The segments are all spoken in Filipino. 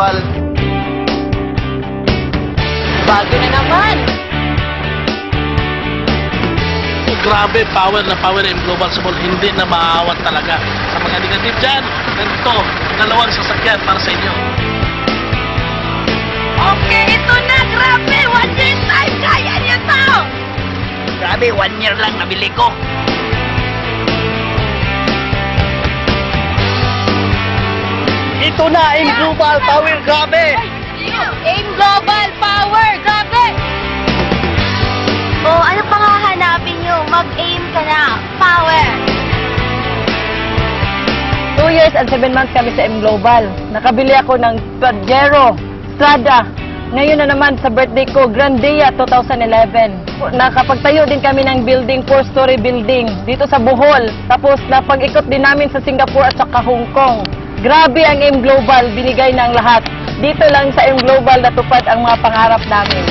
Global. Bago na naman. grabe power na power ng Global Small hindi na maawat talaga sa mga negative dyan ganito dalawang sasakyan para sa inyo Okay, ito na. Grabe. One year time. Kaya niyo to. Grabe, one year lang nabili ko. Ito na, M Global Power, grabe! Aim Global Power. Grabe. O, ano pang hahanapin nyo? Mag-aim ka na. Power! Two years and seven months kami sa M Global. Nakabili ako ng Pajero, Strada. Ngayon na naman sa birthday ko, Grandia 2011. Nakapagtayo din kami ng building, four-story building dito sa Bohol. Tapos napag-ikot din namin sa Singapore at saka Hong Kong. Grabe ang M Global, binigay ng lahat. Dito lang sa M Global natupad ang mga pangarap namin.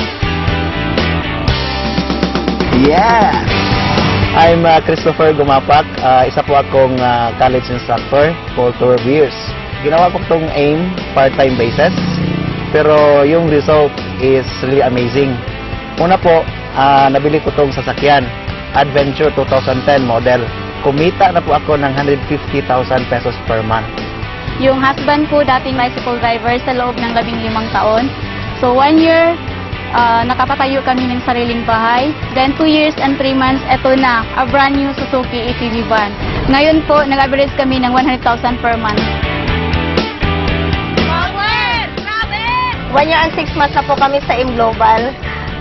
Yeah! I'm uh, Christopher Gumapak. Uh, isa po akong uh, college instructor for 12 years. Ginawa ko itong AIM part-time basis. Pero yung result is really amazing. Una po, uh, nabili ko itong sasakyan. Adventure 2010 model. Kumita na po ako ng 150,000 pesos per month. Yung husband ko, dating bicycle driver sa loob ng labing limang taon. So, one year, ah, nakapatayo kami ng sariling bahay. Then, two years and three months, eto na, a brand new Suzuki ATV van. Ngayon po, nag-average kami ng 100,000 per month. One year and six months na po kami sa M Global.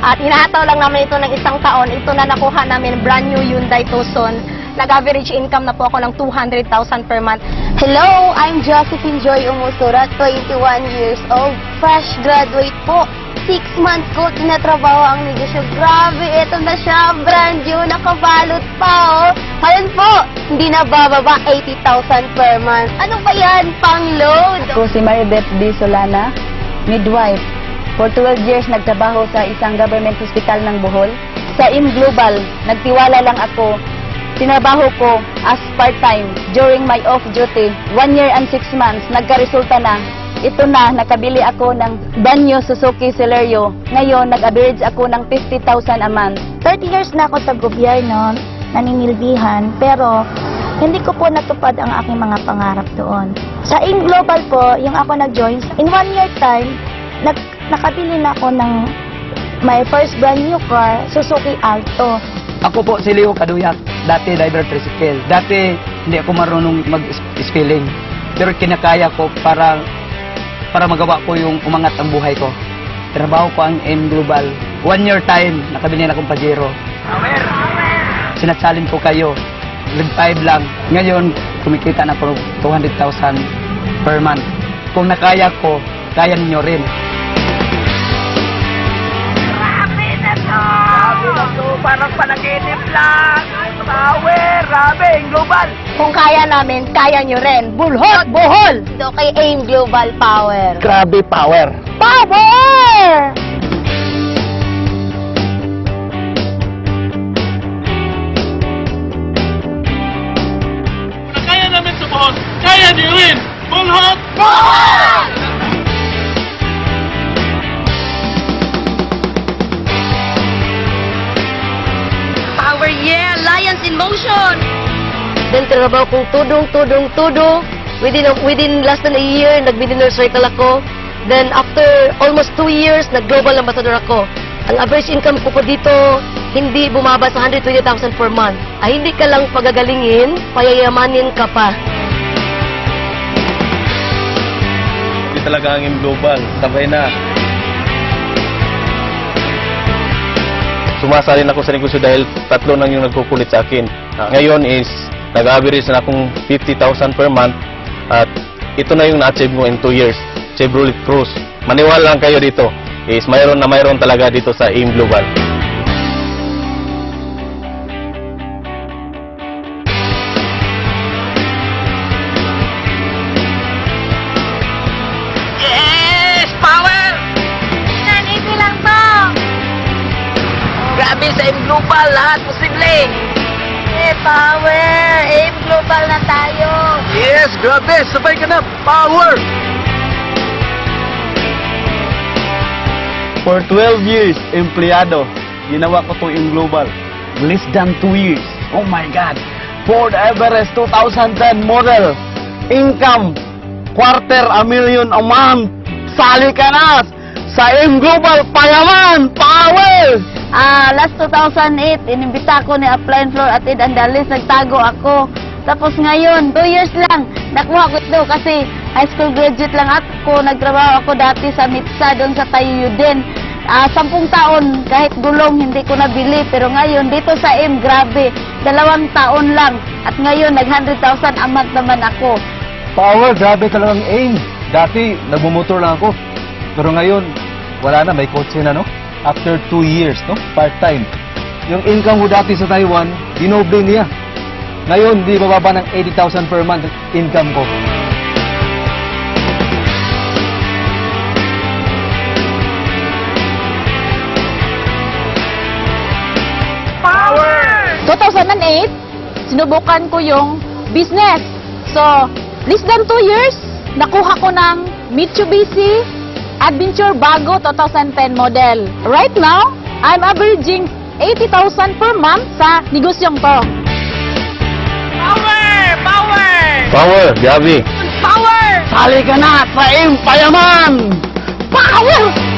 At hinahataw lang namin ito ng isang taon. Ito na nakuha namin, brand new Hyundai Tucson. Nag-average income na po ako ng 200,000 per month. Hello, I'm Josephine Joy Umusura, 21 years old. Fresh graduate po. Six months ko tinatrabaho ang negosyo. Grabe, ito na siya, brand new, nakabalot pa, oh. Ayun po, hindi na bababa 80,000 per month. Ano ba yan, pang load? Ako si Maribeth D. Solana, midwife. For 12 years nagtrabaho sa isang government hospital ng Bohol. Sa IM Global, nagtiwala lang ako. Tinabaho ko as part-time during my off-duty. One year and six months, nagkaresulta na. Ito na, nakabili ako ng Banyo Suzuki Celerio. Ngayon, nag-average ako ng 50,000 a month. 30 years na ako sa gobyerno, naninilbihan, pero hindi ko po natupad ang aking mga pangarap doon. Sa In Global po, yung ako nag-join, in one year time, nag, nakabili na ako ng my first brand new car, Suzuki Alto. Ako po si Leo Kaduyak, dati driver tricycle. Dati hindi ako marunong mag-spelling. Pero kinakaya ko para para magawa ko yung umangat ang buhay ko. Trabaho ko ang M Global. One year time, nakabili na akong Pajero. Sinatsalin ko kayo. Lig 5 lang. Ngayon, kumikita na ako ng 200,000 per month. Kung nakaya ko, kaya ninyo rin. Parang panaginip lang. Power. Aim Global. Kung kaya namin, kaya nyo rin. Bulhot, buhol! Ito kay AIM Global Power. Grabe power! Power! Kung kaya namin sumuhon kaya niyo rin Bulhot! Power, motion. Then trabaho kong tudong, tudong, tudong. Within, within less than a year, nag-millionaire circle ako. Then after almost two years, nag-global ambassador ako. Ang average income ko po dito, hindi bumaba sa 120,000 per month. Ay hindi ka lang pagagalingin, payayamanin ka pa. Hindi talaga ang global. Sabay na. Sumasalin ako sa negosyo dahil tatlo nang yung nagkukulit sa akin. Ah, Ngayon is nag-average na akong 50,000 per month at ito na yung na-achieve mo in 2 years. Chevrolet Cruze. Maniwala lang kayo dito. Is mayroon na mayroon talaga dito sa AIM Global. Sa Aim Global. Lahat posible. Eh, power! AIM Global na tayo! Yes, grabe! Sabay ka na! Power! For 12 years, empleyado. Ginawa ko to in global. Less than 2 years. Oh my God. Ford Everest 2010 model. Income, quarter a million a month. Sali ka na sa M Global Payaman Power! Ah, last 2008, inimbita ko ni Upline Floor at Ed Andalis, nagtago ako. Tapos ngayon, 2 years lang, nakuha ko ito kasi high school graduate lang ako. Nagtrabaho ako dati sa MITSA doon sa Tayo din. Ah, sampung taon, kahit gulong, hindi ko nabili. Pero ngayon, dito sa M, grabe, dalawang taon lang. At ngayon, nag 100,000 a month naman ako. Power, grabe talagang aim. Dati, nagmumotor lang ako. Pero ngayon, wala na, may kotse na, no? After two years, no? Part-time. Yung income ko dati sa Taiwan, dinoble niya. Ngayon, di bababa ng 80,000 per month income ko. Power! 2008, sinubukan ko yung business. So, less than 2 years, nakuha ko ng Mitsubishi Adventure Bago 2010 model. Right now, I'm averaging 80,000 per month sa negosyong to. Power! Power! Power, grabe. Power! Sali ka na sa M Payaman! Power!